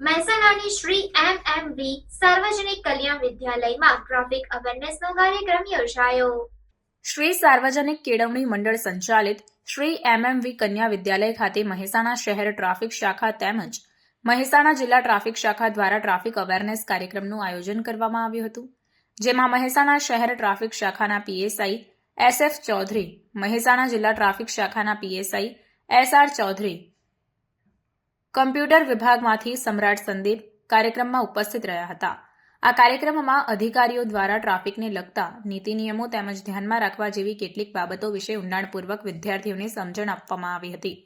મહેસાણાની શ્રી એમ એમ વી સાર્વજનિક કલ્યાણ વિદ્યાલયમાં ટ્રાફિક અવેરનેસનો કાર્યક્રમ યોજાયો. શ્રી સાર્વજનિક કેળવણી મંડળ સંચાલિત શ્રી એમએમવી કન્યા વિદ્યાલય ખાતે મહેસાણા શહેર ટ્રાફિક શાખા તેમજ મહેસાણા જિલ્લા ટ્રાફિક શાખા દ્વારા ટ્રાફિક અવેરનેસ કાર્યક્રમનું આયોજન કરવામાં આવ્યું હતું. જેમાં મહેસાણા શહેર ટ્રાફિક શાખાના પીએસઆઈ એસએફ ચૌધરી, મહેસાણા જિલ્લા ટ્રાફિક શાખાના પીએસઆઈ એસઆર ચૌધરી. કમ્પ્યુટર વિભાગમાંથી સમ્રાટ સંદીપ કાર્યક્રમમાં ઉપસ્થિત રહ્યા હતા. આ કાર્યક્રમમાં અધિકારીઓ દ્વારા ટ્રાફિકને લગતા નીતિ નિયમો તેમજ ધ્યાનમાં રાખવા જેવી કેટલીક બાબતો વિશે ઊંડાણપૂર્વક વિદ્યાર્થીઓને સમજણ આપવામાં આવી હતી.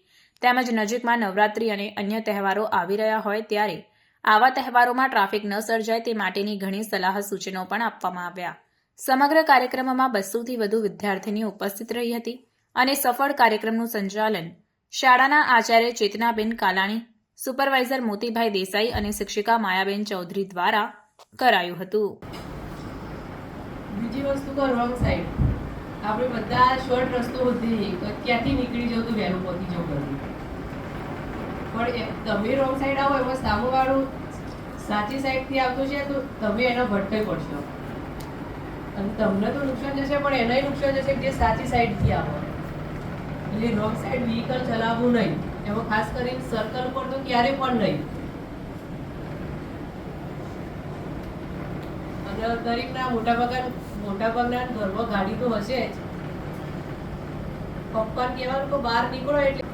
તેમજ નજીકમાં નવરાત્રી અને અન્ય તહેવારો આવી રહ્યા હોય ત્યારે આવા તહેવારોમાં ટ્રાફિક ન સર્જાય તે માટેની ઘણી સલાહ સૂચનો પણ આપવામાં આવ્યા. સમગ્ર કાર્યક્રમમાં બસોથી વધુ વિદ્યાર્થીનીઓ ઉપસ્થિત રહી હતી અને સફળ કાર્યક્રમનું સંચાલન શાળાના આચાર્ય ચેતનાબેન કાલાણી, સુપરવાઇઝર મોતીભાઈ દેસાઈ અને શિક્ષિકા માયાબેન ચૌધરી દ્વારા કરાયું હતું. બીજી વસ્તુ કહો રોંગ સાઈડ. આપણે બધા શોર્ટ રસ્તો હોતી ક્યાંથી નીકળી જવું તો વહેલું પહોંચી જવું પણ તમે રોંગ સાઈડ આવો એમાં સામેવાળું સાચી સાઈડથી આવતો છે તો તમે એનો ભટકાઈ પડશો. અને તમને તો નુકસાન જશે, પણ એનાય નુકસાન જશે જે સાચી સાઈડથી આવો. એટલે રોંગ સાઈડ વ્હીકલ ચલાવવું નહીં. એમાં ખાસ કરીને સર્કલ ઉપર તો ક્યારે પણ નહીં. અને દરેકના મોટા ભાગના મોટા ભાગના ઘરમાં ગાડી તો હશે જ. પપ્પાને કહેવાનું કે બહાર નીકળો એટલે.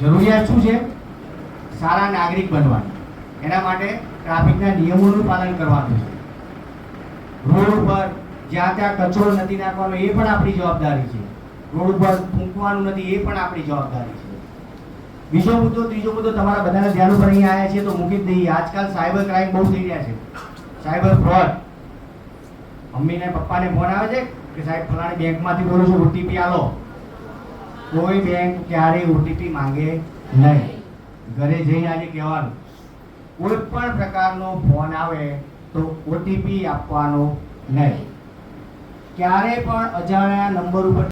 જરૂરિયાત શું છે? સારા નાગરિક બનવાની. એના માટે ટ્રાફિકના નિયમોનું પાલન કરવાનું છે. રોડ ઉપર જ્યાં ત્યાં કચરો નથી નાખવાનો, એ પણ આપણી જવાબદારી છે. રોડ ઉપર ફૂંકવાનું નથી, એ પણ આપણી જવાબદારી છે. બીજો મુદ્દો, ત્રીજો મુદ્દો, તમારા બધાના ધ્યાન ઉપર અહીં આવ્યા છે, તો મૂકી જ દઈએ. આજકાલ સાયબર ક્રાઇમ બહુ થઈ રહ્યા છે. Cyber fraud. મમ્મીને પપ્પાને ફોન આવે છે કે સાહેબ, ફલાણી બેંકમાંથી બોલું છું ઓટીપી આલો. કોઈ બેંક ક્યારેય ઓટીપી માંગે નહીં. ઘરે જઈને આજે કહેવાનું. કોઈ પણ પ્રકારનો ફોન આવે તો ઓટીપી આપવાનો નહીં. ક્યારે પણ અજાણ્યા નંબર ઉપર